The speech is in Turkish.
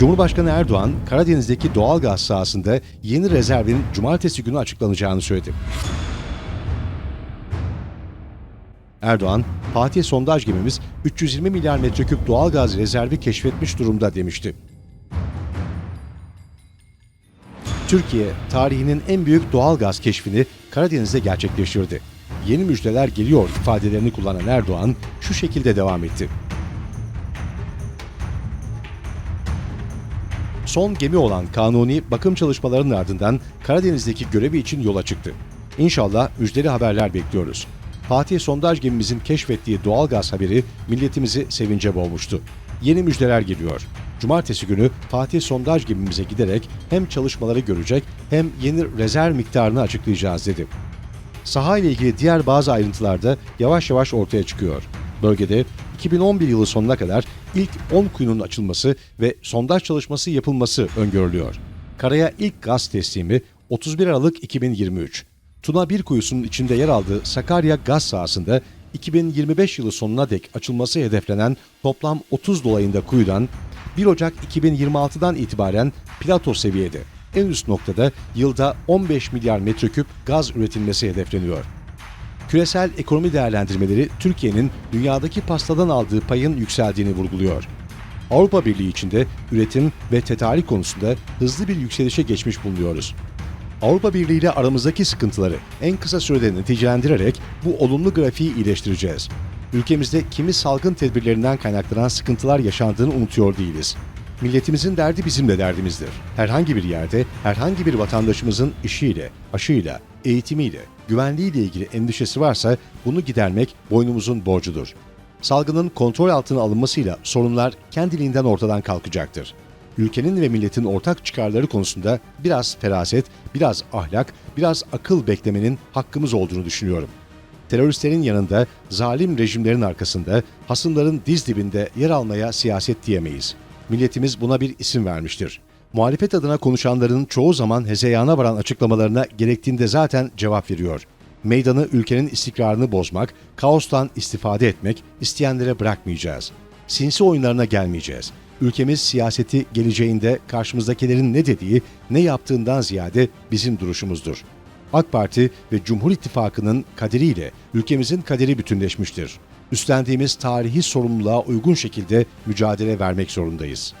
Cumhurbaşkanı Erdoğan, Karadeniz'deki doğal gaz sahasında yeni rezervin cumartesi günü açıklanacağını söyledi. Erdoğan, Fatih sondaj gemimiz 320 milyar metreküp doğal gaz rezervi keşfetmiş durumda demişti. Türkiye, tarihinin en büyük doğal gaz keşfini Karadeniz'de gerçekleştirdi. Yeni müjdeler geliyor ifadelerini kullanan Erdoğan şu şekilde devam etti. Son gemi olan Kanuni bakım çalışmalarının ardından Karadeniz'deki görevi için yola çıktı. İnşallah müjdeli haberler bekliyoruz. Fatih sondaj gemimizin keşfettiği doğal gaz haberi milletimizi sevince boğmuştu. Yeni müjdeler geliyor. Cumartesi günü Fatih sondaj gemimize giderek hem çalışmaları görecek hem yeni rezerv miktarını açıklayacağız dedi. Saha ile ilgili diğer bazı ayrıntılar da yavaş yavaş ortaya çıkıyor. Bölgede 2011 yılı sonuna kadar ilk 10 kuyunun açılması ve sondaj çalışması yapılması öngörülüyor. Karaya ilk gaz teslimi 31 Aralık 2023. Tuna 1 kuyusunun içinde yer aldığı Sakarya gaz sahasında 2025 yılı sonuna dek açılması hedeflenen toplam 30 dolayında kuyudan 1 Ocak 2026'dan itibaren plato seviyede en üst noktada yılda 15 milyar metreküp gaz üretilmesi hedefleniyor. Küresel ekonomi değerlendirmeleri Türkiye'nin dünyadaki pastadan aldığı payın yükseldiğini vurguluyor. Avrupa Birliği içinde üretim ve tedarik konusunda hızlı bir yükselişe geçmiş bulunuyoruz. Avrupa Birliği ile aramızdaki sıkıntıları en kısa sürede neticelendirerek bu olumlu grafiği iyileştireceğiz. Ülkemizde kimi salgın tedbirlerinden kaynaklanan sıkıntılar yaşandığını unutuyor değiliz. Milletimizin derdi bizim de derdimizdir. Herhangi bir yerde, herhangi bir vatandaşımızın işiyle, aşıyla, eğitimiyle, güvenliğiyle ilgili endişesi varsa bunu gidermek boynumuzun borcudur. Salgının kontrol altına alınmasıyla sorunlar kendiliğinden ortadan kalkacaktır. Ülkenin ve milletin ortak çıkarları konusunda biraz feraset, biraz ahlak, biraz akıl beklemenin hakkımız olduğunu düşünüyorum. Teröristlerin yanında, zalim rejimlerin arkasında, hasımların diz dibinde yer almaya siyaset diyemeyiz. Milletimiz buna bir isim vermiştir. Muhalefet adına konuşanların çoğu zaman hezeyana varan açıklamalarına gerektiğinde zaten cevap veriyor. Meydanı ülkenin istikrarını bozmak, kaostan istifade etmek isteyenlere bırakmayacağız. Sinsi oyunlarına gelmeyeceğiz. Ülkemiz siyaseti geleceğinde karşımızdakilerin ne dediği, ne yaptığından ziyade bizim duruşumuzdur. AK Parti ve Cumhur İttifakı'nın kaderiyle ülkemizin kaderi bütünleşmiştir. Üstlendiğimiz tarihi sorumluluğa uygun şekilde mücadele vermek zorundayız.